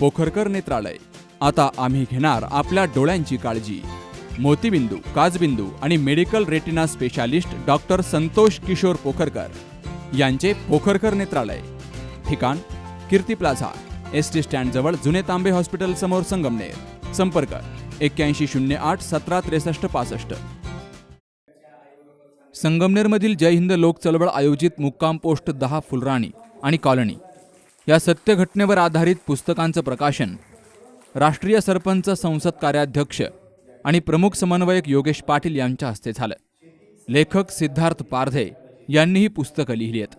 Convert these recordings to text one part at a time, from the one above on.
पोखरकर नेत्रालय. आता आम्ही घेणार आपल्या डोळ्यांची काळजी. मोतीबिंदू काजबिंदू आणि medical retina specialist doctor Santosh Kishor Pokharkar यांचे पोखरकर नेत्रालय. ठिकाण कीर्ती प्लाझा एस टी स्टँडजवळ जुने तांबे हॉस्पिटल समोर संगमनेर. संपर्क एक्क्याऐंशी शून्य आठ सतरा त्रेसष्ट पासष्ट. संगमनेरमधील जय हिंद लोक चळवळ आयोजित मुक्काम पोस्ट दहा फुलराणी आणि कॉलनी. या सत्यघटनेवर आधारित पुस्तकांचं प्रकाशन राष्ट्रीय सरपंच संसद कार्याध्यक्ष आणि प्रमुख समन्वयक योगेश पाटील यांच्या हस्ते झालं. लेखक सिद्धार्थ पारधे यांनी ही पुस्तकं लिहिली आहेत.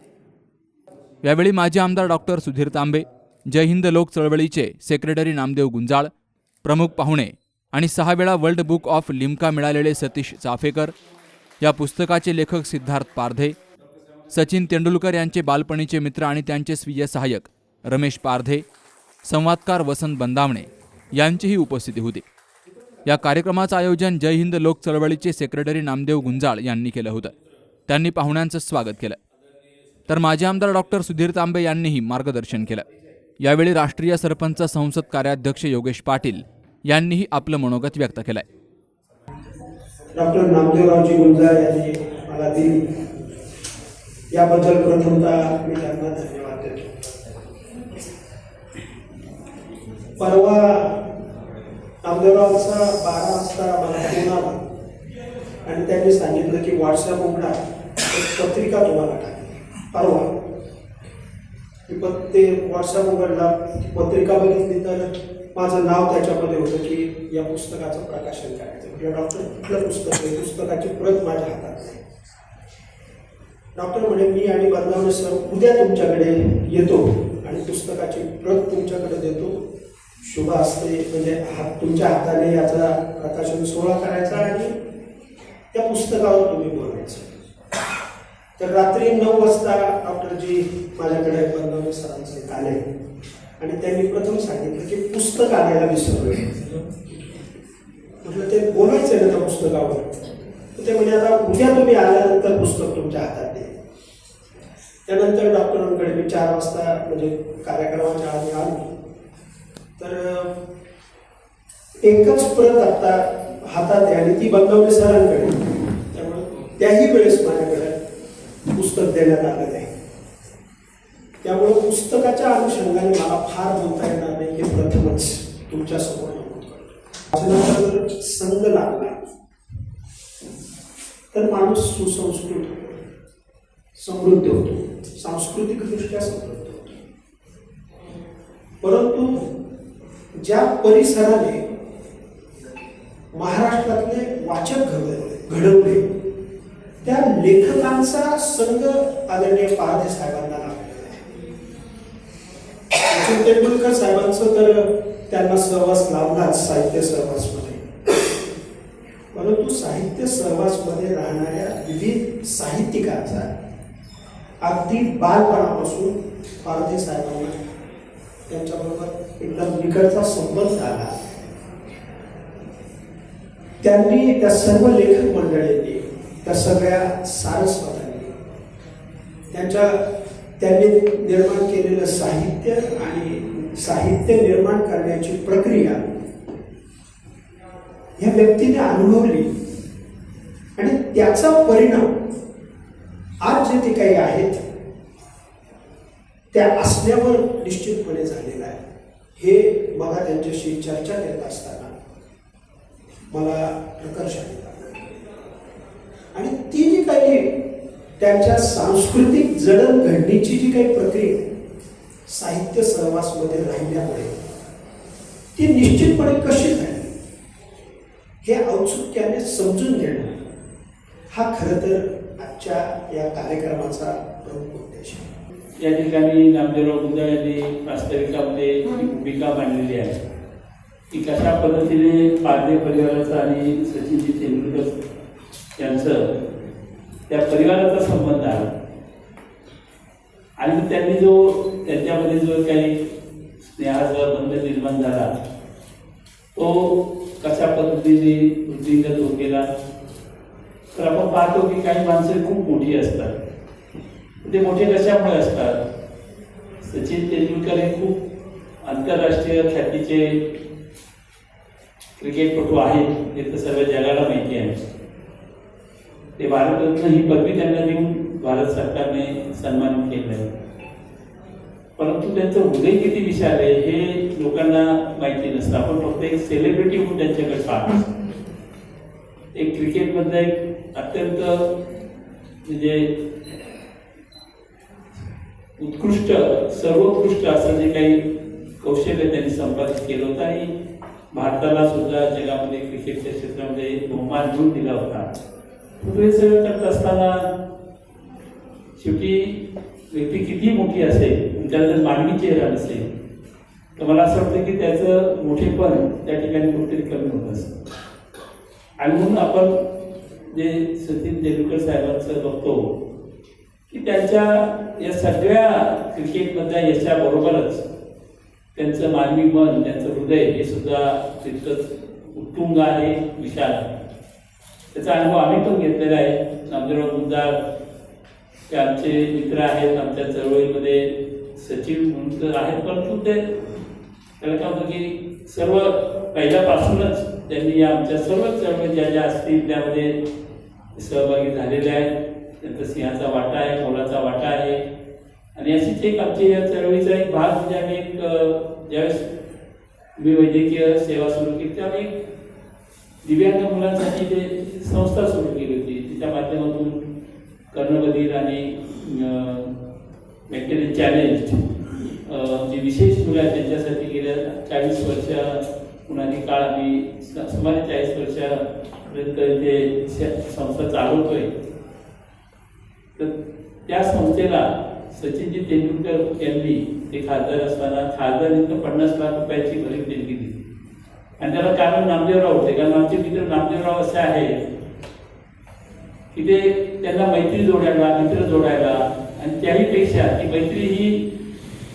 यावेळी माजी आमदार डॉक्टर सुधीर तांबे जय हिंद लोक चळवळीचे सेक्रेटरी नामदेव गुंजाळ प्रमुख पाहुणे आणि सहा वेळा वर्ल्ड बुक ऑफ लिम्का मिळालेले सतीश चाफेकर या पुस्तकाचे लेखक सिद्धार्थ पारधे सचिन तेंडुलकर यांचे बालपणीचे मित्र आणि त्यांचे स्वीय सहाय्यक रमेश पारधे संवादकार वसंत बंदावणे यांचीही उपस्थिती होती. या कार्यक्रमाचं आयोजन जय हिंद लोक चळवळीचे सेक्रेटरी नामदेव गुंजाळ यांनी केलं होतं. त्यांनी पाहुण्यांचं स्वागत केलं. तर माजी आमदार डॉक्टर सुधीर तांबे यांनीही मार्गदर्शन केलं. यावेळी राष्ट्रीय सरपंच संसद कार्याध्यक्ष योगेश पाटील यांनीही आपलं मनोगत व्यक्त केलंय. डॉक्टर नामदेवरावजी गुंजाळ यांनी मला दिली याबद्दल प्रथमतः मी त्यांना धन्यवाद देतो. परवा नामदेवरावचा बारा वाजता मला फोन आला. आणि त्यांनी सांगितलं की व्हॉट्सअप उघडा. एक पत्रिका तुम्हाला टाकली. परवा. की ते व्हॉट्सअप उघडला. पत्रिका बघितली तर माझं नाव त्याच्यामध्ये होतं की या पुस्तकाचं प्रकाशन करायचं. म्हणजे किंवा डॉक्टर कुठलं पुस्तक आहे? पुस्तकाची प्रत माझ्या हातात नाही डॉक्टर म्हणे मी आणि बदनावणे सर उद्या तुमच्याकडे येतो आणि पुस्तकाची प्रत तुमच्याकडे देतो. शुभ असते. म्हणजे हात तुमच्या हाताने याचा प्रकाशन सोहळा करायचा आणि त्या पुस्तकावर तुम्ही बोलायचं. तर रात्री नऊ वाजता डॉक्टरजी माझ्याकडे बंधू सरांचे आले. आणि त्यांनी प्रथम सांगितलं की पुस्तक आणायला विसरलं म्हटलं ते बोलायचं आहे ना त्या पुस्तकावर. तर ते म्हणजे आता उद्या तुम्ही आल्यानंतर पुस्तक तुमच्या हातात दे त्यानंतर डॉक्टरांकडे मी चार वाजता म्हणजे कार्यक्रमाच्या आधी आलो. तर एकच प्रत आता हातात आहे आणि ती बंगावले सरांकडे त्यामुळे त्याही वेळेस माझ्याकडे पुस्तक देण्यात आलेलं आहे त्यामुळे पुस्तकाच्या अनुषंगाने मला फार बोलता येणार नाही हे प्रथमच तुमच्यासमोर नमूद करतो. वाचनाचा संघ लागला. तर माणूस सुसंस्कृत होतो. समृद्ध होतो. सांस्कृतिकदृष्ट्या समृद्ध होतो. परंतु ज्या परिसराने महाराष्ट्रातले वाचक घडवले घडवले त्या लेखकांचा संघ आदरणीय पारदे साहेबांना लाभलेला सचिन तेंडुलकर साहेबांचं तर त्यांना सहवास लावलाच साहित्य सहवासमध्ये. परंतु साहित्य सहवासमध्ये राहणाऱ्या विविध साहित्यिकांचा अगदी बालपणापासून पारदे साहेबांना त्यांच्याबरोबर एकदम निकटचा संबंध आला त्यांनी त्या सर्व लेखक मंडळींनी त्या सगळ्या सारस्वतांनी त्यांच्या त्यांनी निर्माण केलेलं साहित्य आणि साहित्य निर्माण करण्याची प्रक्रिया ह्या व्यक्तीने अनुभवली. आणि त्याचा परिणाम आज जे ते काही आहेत त्या असण्यावर निश्चितपणे झालेला आहे. हे मला त्यांच्याशी चर्चा करत असताना मला प्रकर्ष आणि ती जी काही त्यांच्या सांस्कृतिक जडणघडणीची जी काही प्रक्रिया साहित्य सहवासमध्ये राहिल्यामुळे ती निश्चितपणे कशी झाली हे औत्सुक्याने समजून घेणं हा खरं तर आजच्या या कार्यक्रमाचा प्रमुख या ठिकाणी नामदेवराव गुंजाळ यांनी वास्तविकामध्ये भूमिका मांडलेली आहे. की कशा पद्धतीने पारदे परिवाराचं आणि सचिनजी तेंडुलकर यांचं त्या परिवाराचा संबंध आहे. आणि त्यांनी जो त्यांच्यामध्ये जो काही स्नेहाचा बंध निर्माण झाला तो कशा पद्धतीने वृद्धिंगत होत गेला तर आपण पाहतो की काही माणसं खूप मोठी असतात. ते मोठे कशामुळे असतात? सचिन तेंडुलकर हे खूप आंतरराष्ट्रीय ख्यातीचे क्रिकेटपटू आहेत हे तर सर्व जगाला माहिती आहे. ते भारतरत्न ही पदवी त्यांना देऊन भारत सरकारने सन्मानित केलं आहे परंतु त्यांचं हृदय किती विशाल आहे हे लोकांना माहिती नसतं. आपण फक्त एक सेलिब्रिटी म्हणून त्यांच्याकडे पाहतो. एक क्रिकेटमधलं एक अत्यंत म्हणजे उत्कृष्ट सर्वोत्कृष्ट असं जे काही कौशल्य त्यांनी संपादित केलं होतं आणि भारताला सुद्धा जगामध्ये क्रिकेटच्या क्षेत्रामध्ये बहुमान घेऊन दिला होता. परंतु हे सगळं करत असताना शेवटी व्यक्ती किती मोठी असेल त्याला जर मानवी चेहरा नसेल तर मला असं वाटतं की त्याचं मोठेपण त्या ठिकाणी कुठेतरी कमी होत असतं आणि म्हणून आपण जे सचिन तेंडुलकर साहेबांचं बघतो की त्यांच्या या सगळ्या क्रिकेटमधल्या यशाबरोबरच त्यांचं मानवी मन त्यांचं हृदय हे सुद्धा तितकंच उत्तुंग आहे विशाल आहे. त्याचा अनुभव आम्ही पण घेतलेला आहे. नामदेवराव मुद्दार ते आमचे मित्र आहेत आमच्या चळवळीमध्ये सचिव म्हणून तर आहेत परंतु ते. त्याला काय होतं की सर्व पहिल्यापासूनच त्यांनी या आमच्या सर्व चळवळी ज्या ज्या असतील त्यामध्ये सहभागी झालेले आहेत. त्यांचा सिंहाचा वाटा आहे मोलाचा वाटा आहे. आणि अशीच एक आमची या चळवळीचा एक भाग म्हणजे आम्ही एक ज्यावेळेस मी वैद्यकीय सेवा सुरू केली तेव्हा आम्ही दिव्यांग मुलांसाठी ते संस्था सुरू केली होती तिच्या माध्यमातून कर्णबधीर आणि मॅक्टेरियल चॅलेंज जे विशेष मुलं आहेत त्यांच्यासाठी गेल्या चाळीस वर्ष पुणाने काळ आम्ही सुमारे चाळीस वर्षापर्यंत ते संस्था चालवतोय. तर त्या संस्थेला सचिनजी तेंडुलकर यांनी ते खासदार असताना खासदार पन्नास लाख रुपयाची भरीव देणगी दिली. आणि त्याला कारण नामदेवराव होते. कारण आमचे मित्र नामदेवराव असे आहेत की ते त्यांना मैत्री जोडायला मित्र जोडायला आणि त्याही पेक्षा ती मैत्री ही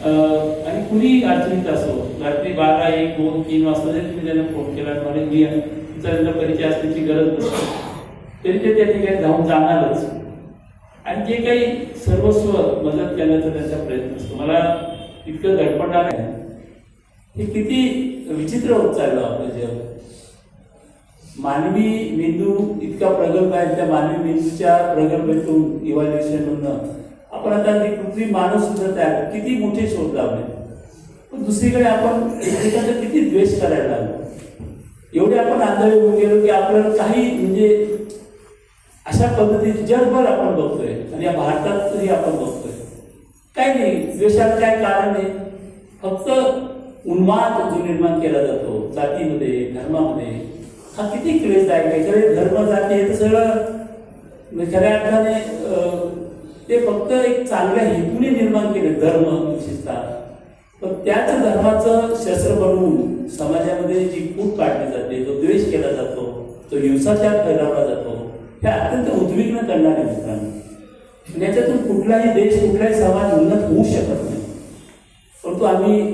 अं, आणि कुणी अडचणीत असो रात्री बारा एक दोन तीन वाजता जरी तुम्ही त्यांना फोन केला म्हणे मी तुमचा त्यांना परिचय असण्याची गरज नसते. तरी ते त्या ठिकाणी जाऊन जाणारच. आणि जे काही सर्वस्व मदत करण्याचा त्याचा प्रयत्न असतो. मला इतकं गडपडणार आहे हे किती विचित्र होत चाललं आपलं जग. मानवी मेंदू इतका प्रगल्भ आहे त्या मानवी मेंदूच्या प्रगल्भेतून इव्हॅल्युएशनमधनं आपण आता ते कृत्रिम मानव सुद्धा तयार किती मोठे शोध लावले पण दुसरीकडे आपण एकमेकांचा किती द्वेष करायला लागलो. एवढे आपण आंधळे होऊन गेलो की आपल्याला काही म्हणजे अशा पद्धतीने जगभर आपण बघतोय आणि या भारतातही आपण बघतोय. काय नाही द्वेषात काय कारण आहे? फक्त उन्माद जो निर्माण केला जातो जातीमध्ये धर्मामध्ये हा किती क्लेशदायक आहे खरे धर्म जाती हे तर सगळं खऱ्या अर्थाने ते फक्त एक चांगल्या हेतूने निर्माण केले धर्म विशेषतः. पण त्याच धर्माचं शस्त्र बनवून समाजामध्ये जी फूट काढली जाते जो द्वेष केला जातो तो हिंसाचार फैलावला जातो त्या अत्यंत उद्विग्न करणारे मित्रांनो याच्यातून कुठलाही देश कुठलाही समाज उन्नत होऊ शकत नाही. परंतु आम्ही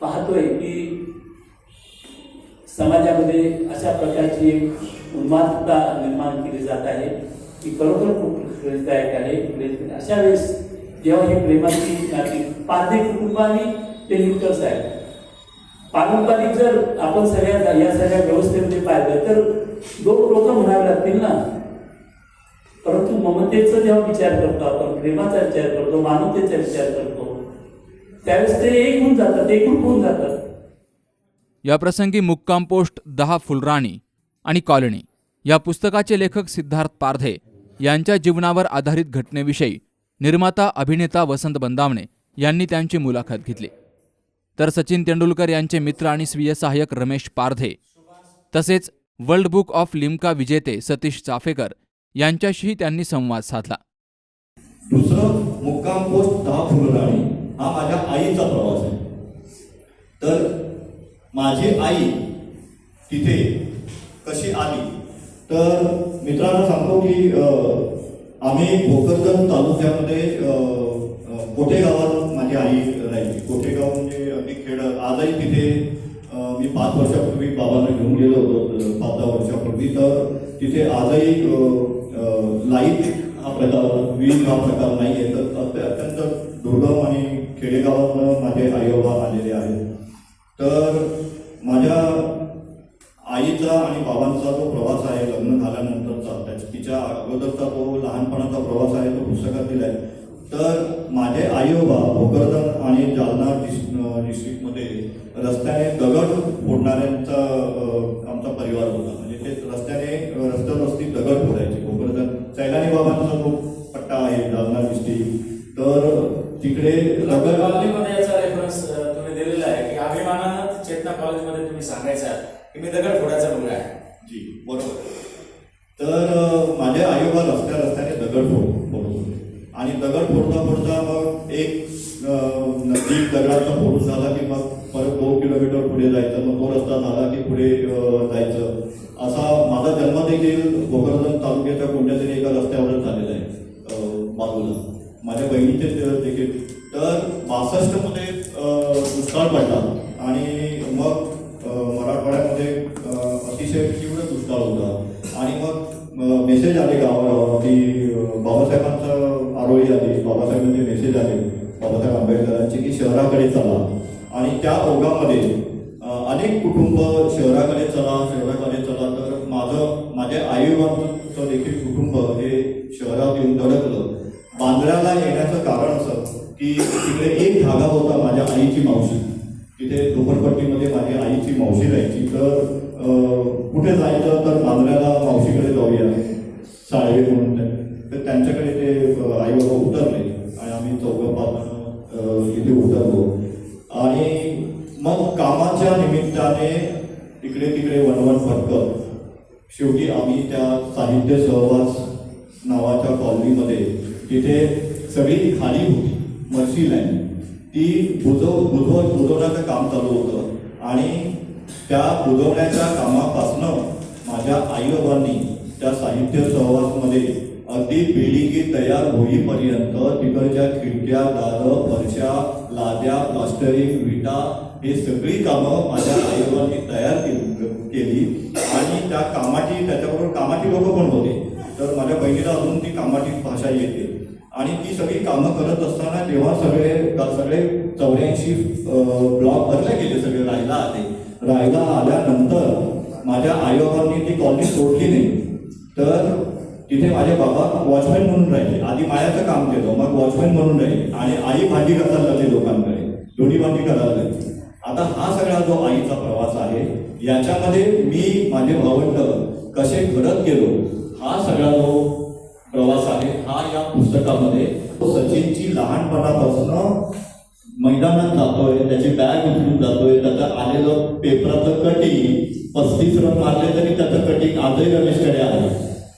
पाहतोय की समाजामध्ये अशा प्रकारची एक उन्मादता निर्माण केली जात आहे की खरोखर खूप आहे. अशा वेळेस जेव्हा ही प्रेमाची नाती पारधी कुटुंबाने ते निकष आहे पारंपरिक जर आपण सगळ्या या सगळ्या व्यवस्थेमध्ये पाहिलं तर दोन लोक म्हणावे लागतील ना. परंतु ममतेचा जेव्हा विचार करतो आपण प्रेमाचा विचार करतो मानवतेचा विचार करतो त्यावेळेस ते एक होऊन जातात एकूण होऊन जातात. या प्रसंगी मुक्काम पोस्ट दहा फुलराणी आणि कॉलनी या पुस्तकाचे लेखक सिद्धार्थ पारधे यांच्या जीवनावर आधारित घटनेविषयी निर्माता अभिनेता वसंत बंदावणे यांनी त्यांची मुलाखत घेतली. तर सचिन तेंडुलकर यांचे मित्र आणि स्वीय सहाय्यक रमेश पारधे तसेच वर्ल्ड बुक ऑफ लिमका विजेते सतीश चाफेकर यांच्याशीही त्यांनी संवाद साधला. दुसरं मुक्काम पोस्ट दहा फुलराणी हा माझ्या आईचा प्रवास आहे. तर माझी आई तिथे कशी आली? तर मित्रांनो सांगतो की आम्ही भोकरदन तालुक्यामध्ये अं, कोठे गावात माझी आई राहिली. कोठेगाव म्हणजे अगदी खेड आजही तिथे मी पाच वर्षापूर्वी बाबांना घेऊन गेलो होतो पाच दहा वर्षापूर्वी. तर तिथे आजही लाइट हा प्रकार वीज हा प्रकार नाही आहे तर ते अत्यंत दुर्गम आणि खेडेगावातनं माझे आईबाबा आलेले आहेत. तर माझ्या आईचा आणि बाबांचा जो प्रवास आहे लग्न झाल्यानंतरचा त्याच्या तिच्या अगोदरचा तो लहानपणाचा प्रवास आहे तो पुस्तकात दिलाय तर माझे आईबाबा भोकरदन आणि जालना डिस्ट्रिक्टमध्ये रस्त्याने दगड फोडणाऱ्यांचा आमचा परिवार होता. म्हणजे ते रस्त्याने रस्त्यावर रस्ती दगड फोडायचे. भोकरदन सैलानी बाबांचा जो मेसेज आले गावागावात की बाबासाहेबांचं आरोही आली बाबासाहेबांचे मेसेज आले. बाबासाहेब आंबेडकरांचे की शहराकडे चला. आणि त्या ओघामध्ये अनेक कुटुंब शहराकडे चला शहराकडे चला. तर माझं माझ्या आईबाबांचं देखील कुटुंब हे शहरात येऊन धडकलं. बांद्र्याला येण्याचं कारण असं की तिकडे एक धागा होता माझ्या आईची मावशी. तिथे झोपडपट्टीमध्ये माझी आईची मावशी राहायची. तर कुठे जायचं तर बांद्र्याला मावशीकडे जाऊया. साळवे म्हणून तर त्यांच्याकडे ते आई बाबा उतरले आणि आम्ही चौघं पाच इथे उतरलो. आणि मग कामाच्या निमित्ताने इकडे तिकडे वनवन भटकत. शेवटी आम्ही त्या साहित्य सहवास नावाच्या कॉलनीमध्ये तिथे सगळी खाली होती मर्सी लाईन. ती बुजव बुजव बुजवण्याचं काम चालू होतं. आणि त्या बुजवण्याच्या कामापासनं माझ्या आईबाबांनी त्या साहित्य सहवासमध्ये अगदी बिल्डिंगी तयार होईपर्यंत तिकडच्या खिडक्या दारं फरशा लाद्या प्लास्टरिंग विटा हे सगळी कामं माझ्या आईबाबांनी तयार केली केली. आणि त्या कामाची त्याच्याबरोबर कामाची लोक पण होते. तर माझ्या बहिणीला अजून ती कामाची भाषा येते. आणि ती सगळी कामं करत असताना जेव्हा सगळे सगळे चौऱ्याऐंशी ब्लॉक भरले गेले सगळे राहायला आले. राहायला आल्यानंतर माझ्या आईबाबांनी ती कॉलनी सोडली नाही. तर तिथे माझे बाबा वॉचमॅन म्हणून राहिले. आधी मायाचं काम केलं मग वॉचमॅन म्हणून राहिले. आणि आई भांडी करायला लागली लोकांकडे. दोन्ही भांडी करायला लागली आता हा सगळा जो आईचा प्रवास आहे याच्यामध्ये मी माझे भावंड कसे घडत गेलो हा सगळा जो प्रवास आहे हा या पुस्तकामध्ये सचिनची लहानपणापासून मैदानात जातोय त्याची बॅग उचलून जातोय त्याचं आलेलं पेपराचं कटिंग पस्तीस रन मारले तरी त्याचं कटिंग आजही रमेशकडे आहे.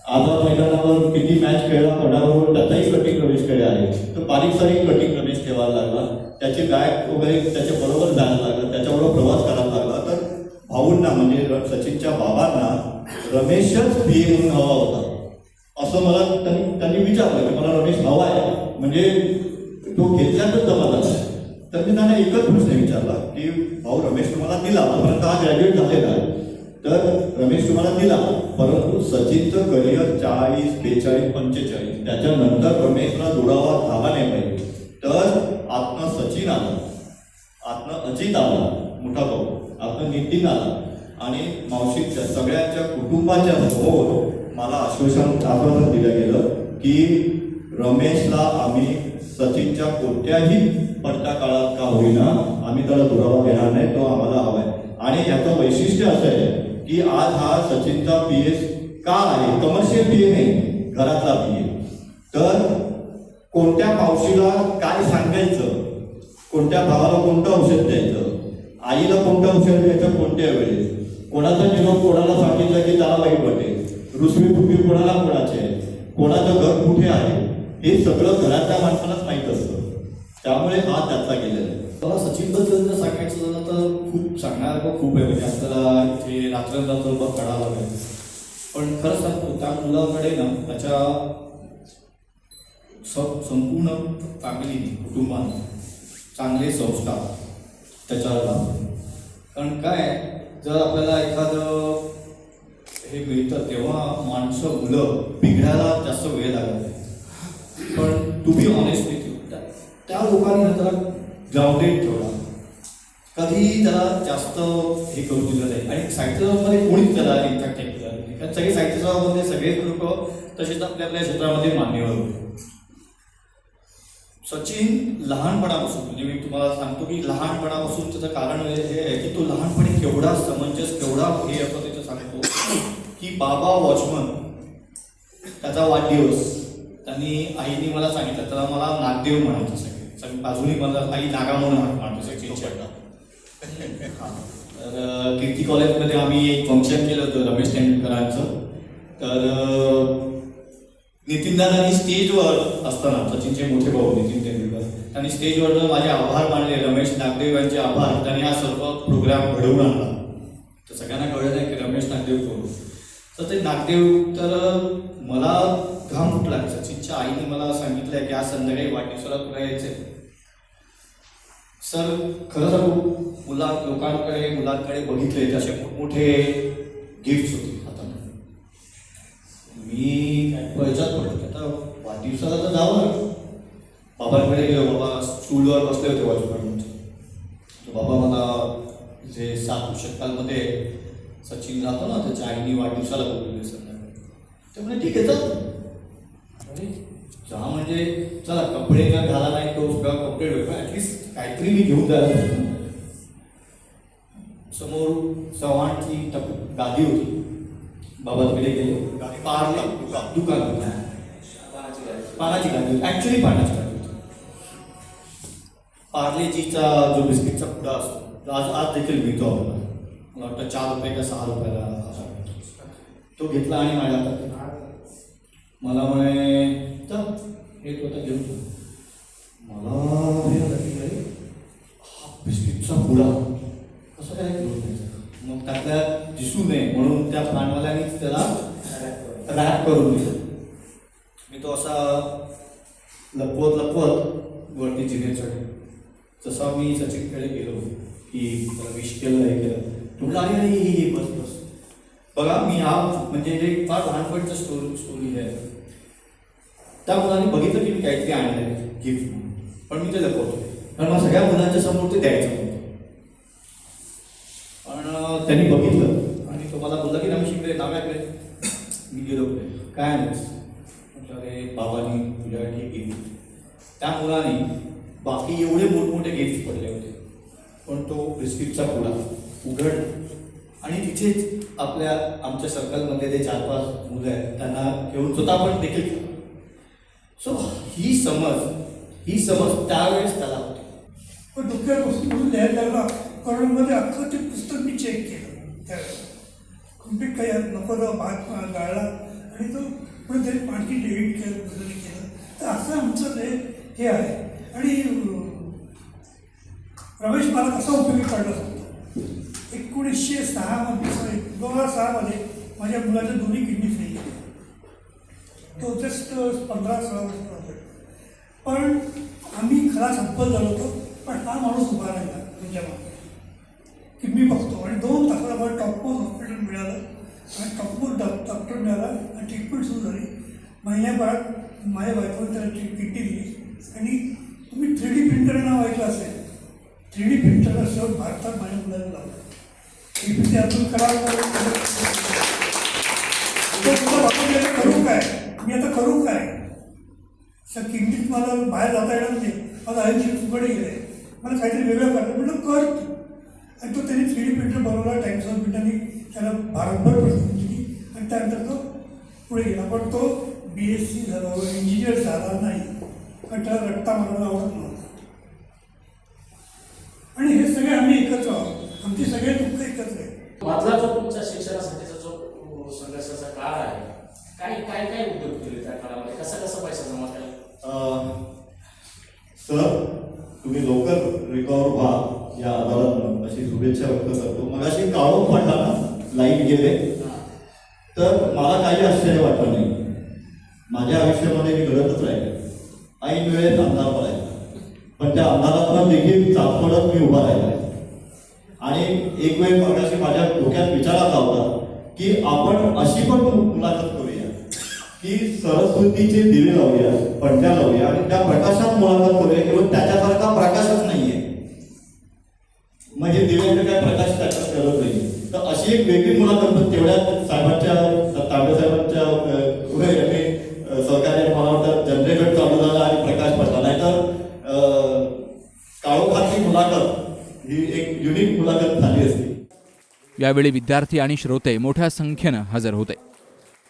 आझाद मैदानावर किती मॅच खेळला कोणावर त्याचाही कटिंग रमेशकडे आहे. तर बारीक सारीक कटिंग रमेश ठेवायला लागला. त्याची बॅग वगैरे त्याच्या बरोबर जायला लागला त्याच्याबरोबर प्रवास करायला लागला. तर भाऊंना म्हणजे सचिनच्या बाबांना रमेशच पी म्हणून हवा होता. असं मला त्यांनी त्यांनी विचारलं की मला रमेश हवा आहे. म्हणजे तो घेतल्यातच जमा झाला तर मी त्यांना एकच प्रश्न विचारला की भाऊ रमेश तुम्हाला दिला तोपर्यंत हा ग्रॅज्युएट झालेला आहे. तर रमेश तुम्हाला दिला परंतु सचिनचं करिअर चाळीस बेचाळीस पंचेचाळीस त्याच्यानंतर रमेशला दुरावा धावा नाही पाहिजे तर आत्म सचिन आला आत्म अजित आला मोठा भाऊ आत्म नितीन आला. आणि मावशीच्या सगळ्यांच्या कुटुंबाच्या समोर मला आश्वासन आश्वासन दिलं गेलं की रमेशला आम्ही सचिनच्या कोणत्याही पडत्या काळात का होईना आम्ही त्याला दुरावा घेणार नाही तो आम्हाला हवा आहे आणि याचं वैशिष्ट्य असं आहे की आज हा सचिनचा पी एस का आहे? कमर्शियल पी ए नाही घरातला पी ए तर कोणत्या पावशीला काय सांगायचं? कोणत्या भावाला कोणतं औषध द्यायचं? आईला कोणतं औषध द्यायचं? कोणत्या वेळेस? कोणाचा निरोप कोणाला सांगितलं की त्याला वाईट वाटेल? रुसवी फुगवी कोणाला कोणाचे कोणाचं घर कुठे आहे? हे सगळं घरातल्या माणसालाच माहीत असतं. त्यामुळे हा त्याचा गेलेला आहे. मला सचिनबद्दल जर सांगायचं झालं तर खूप सांगणार खूप आहे. म्हणजे आपल्याला इथे रात्रंदात्र बघ काढावं लागेल. पण खरं सांगतो त्या मुलाकडे ना त्याच्या स- संपूर्ण फॅमिलीने कुटुंबाने चांगले संस्कार त्याच्यावर लावले. कारण काय जर आपल्याला एखादं हे मिळतं तेव्हा माणसं मुलं बिघडायला जास्त वेळ लागत पण टू बी ऑनेस्ट विथ त्या लोकांनी ना त्याला ग्राउंडेड ठेवला. कधीही त्याला जास्त हे करू दिलं नाही. आणि साहित्यमध्ये कोणीच त्याला इम्पॅक्ट केलं. नाही कारण सगळे साहित्यसभामध्ये सगळेच लोक तसेच आपल्या आपल्या क्षेत्रामध्ये मान्यवर होते सचिन लहानपणापासून म्हणजे मी तुम्हाला सांगतो की लहानपणापासून त्याचं कारण हे हे आहे की तो लहानपणी केवढा समंजस केवढा हे असं त्याचं सांगतो की बाबा वॉचमन त्याचा वाढदिवस त्यांनी आईने मला सांगितलं त्याला मला नागदेव म्हणायचं अजूनही मला आई नागा म्हणून हा. तर कीर्ती कॉलेजमध्ये आम्ही एक फंक्शन केलं होतं रमेश तेंडुलकरांचं. तर नितीनदादांनी स्टेजवर असताना सचिनचे मोठे भाऊ नितीन तेंडुलकर त्यांनी स्टेजवर माझे आभार मानले रमेश नागदेव यांचे आभार. त्यांनी हा सर्व प्रोग्राम घडवून आणला. तर सगळ्यांना कळलं नाही की रमेश नागदेव कोण तर ते नागदेव तर मला घाम फुटला. सचिनच्या आईने मला सांगितलंय की आज संध्याकाळी वाढदिवसाला तुला यायचंय. सर खरं सांगू मुला लोकांकडे मुलांकडे बघितले तर असे मोठमोठे गिफ्ट होते हातामध्ये. मी पैसाच पडतो आता वाढदिवसाला तर जावं. बाबांकडे गेलो बाबा स्टूलवर बसले होते वॉचमॅन बाबा मला जे सात शतकांमध्ये सचिन राहतो ना त्याच्या आईनी वाढदिवसाला बोलवले संध्याकाळी ते म्हणजे ठीक आहे चल. अरे जा म्हणजे चला कपडे काय घाला नाही तो सगळा कपडे वेगळा ॲटलिस्ट काहीतरी मी घेऊन पाहिजे. समोर चव्हाणची टप गादी होती बाबा तिकडे गेले पारला दुकान होतं. पानाची गादी होती ॲक्च्युली पानाची गादी होती पार्लेजीचा जो बिस्किटचा पुडा असतो तो आज आज देखील मिळतो आपल्याला मला वाटतं चार रुपये का सहा रुपयाला असा. तो घेतला आणि माझ्या हातात. मला म्हणे चल हे तू आता घेऊन जा." मला पुडा असं काय मग त्यातल्या दिसू नये म्हणून त्या पानवाल्यानेच त्याला रॅप करून दिलं मी तो असा लपवत लपवत वरती जिने चढलो जसा मी सचिनकडे गेलो की त्याला विश केलं हे केलं. तुला अरे अरे हे बस बस. बघा मी हा म्हणजे हे फार लहानपणचं स्टोरी स्टोरी आहे. त्या मुलाने बघितलं की मी काहीतरी आणलं गिफ्ट म्हणून. पण मी ते लपवतो कारण मला सगळ्या मुलांच्या समोर ते द्यायचं त्यांनी बघितलं. आणि तो मला बोलला की रमेश इकडे नाव्याकडे मी गेलो काय आणलंस? म्हटलं अरे बाबांनी तुझ्यासाठी गिफ्ट त्या मुलाने बाकी एवढे मोठमोठे गेम्स पडले होते. पण तो बिस्किटचा पुडा उघड आणि तिथेच आपल्या आमच्या सर्कलमध्ये ते चार पाच मुलं आहेत त्यांना घेऊन स्वतः पण देखील सो ही समज ही समज त्यावेळेस त्याला होती. पण दुःख गोष्टी म्हणून लिहायला लागला करोडमध्ये अख्खं ते पुस्तक मी चेक केलं. त्यावेळेस. कंप्लीट काही नको तो भाग गाळला आणि तो पुढे तरी आणखी डेबिट केलं बदल केलं. तर असं आमचं ते हे आहे. आणि रमेश मला कसा उपयोगी काढला होता एकोणीसशे सहामध्ये सॉरी दोन हजार सहामध्ये माझ्या मुलाच्या दोन्ही किडनी फेल झाल्या. तो जस्ट पंधरा सोळा वर्ष पण आम्ही खरा संपल झालो होतो पण हा माणूस उभा राहिला तुमच्या मागे. की मी बघतो. आणि दोन तासाला मला टॉपमोस्ट हॉस्पिटल मिळालं. आणि टॉपमोस्ट डॉ डॉक्टर मिळाला. आणि ट्रीटमेंट सुरू झाली. महिन्याभरात माझ्या बायकोने त्याला किट्टी दिली. आणि तुम्ही थ्री डी प्रिंटर नाव ऐकलं असेल. थ्री डी प्रिंटरचा शोध भारतात माझ्या मुलाने लावला. थ्री पी अब्दुल कलाम करू काय? मी आता करू काय? सर किमतीत मला बाहेर जाता येणार नाही. माझं आयुष्य फुकडे गेले मला काहीतरी वेगळं करायचं म्हटलं कर तू. आणि तो त्यांनी थ्री डी प्रिंटर बनवला टाइम्स ऑफ इंडियाने त्याला भारतभर प्रसिद्धी दिली आणि त्यानंतर तो पुढे गेला. पण तो बी एस सी झाला इंजिनियर झाला नाही. कारण त्याला रट्टा मारायला आवडत नव्हता. आणि हे सगळे आम्ही एकत्र आहोत. आमची सगळे दुःख एकत्र आहे. मधला जो तुमच्या शिक्षणासाठीचा जो संघर्षाचा काळ आहे काय काय काय उद्योग केले त्या काळामध्ये? कसा कसा पैसा जमा केला? अं, सर तुम्ही लवकर रिकवर व्हा या आजारातून अशी शुभेच्छा व्यक्त करतो. मग अशी काळोख पडला ना लाइट गेले. तर मला काही आश्चर्य वाटलं नाही. माझ्या आयुष्यामध्ये मी घडतच राहिले. ऐन वेळेत अंधार पडायचा. पण त्या अंधारातून देखील चापडत मी उभा राहिला. आणि एक वेळ मगाशी माझ्या डोक्यात विचारात आला होता की आपण अशी पण मुलाखत की सरस्वतीचे दिवे लावूया पणत्या लावूया आणि त्या प्रकाशात मुलाखत करूया किंवा त्याच्यासारखा प्रकाशच नाहीये. म्हणजे दिव्यांचं काय प्रकाश त्याच्यात करत नाही. तर अशी एक वेगळी मुलाखत तेवढ्या साहेबांच्या तांबे साहेबांच्या अं, यांनी अं, मला वाटतं जनरेटर चालू झाला आणि प्रकाश पडला. नाहीतर अं, काळोखातली मुलाखत ही एक युनिक मुलाखत झाली असती. यावेळी विद्यार्थी आणि श्रोते मोठ्या संख्येनं हजर होते.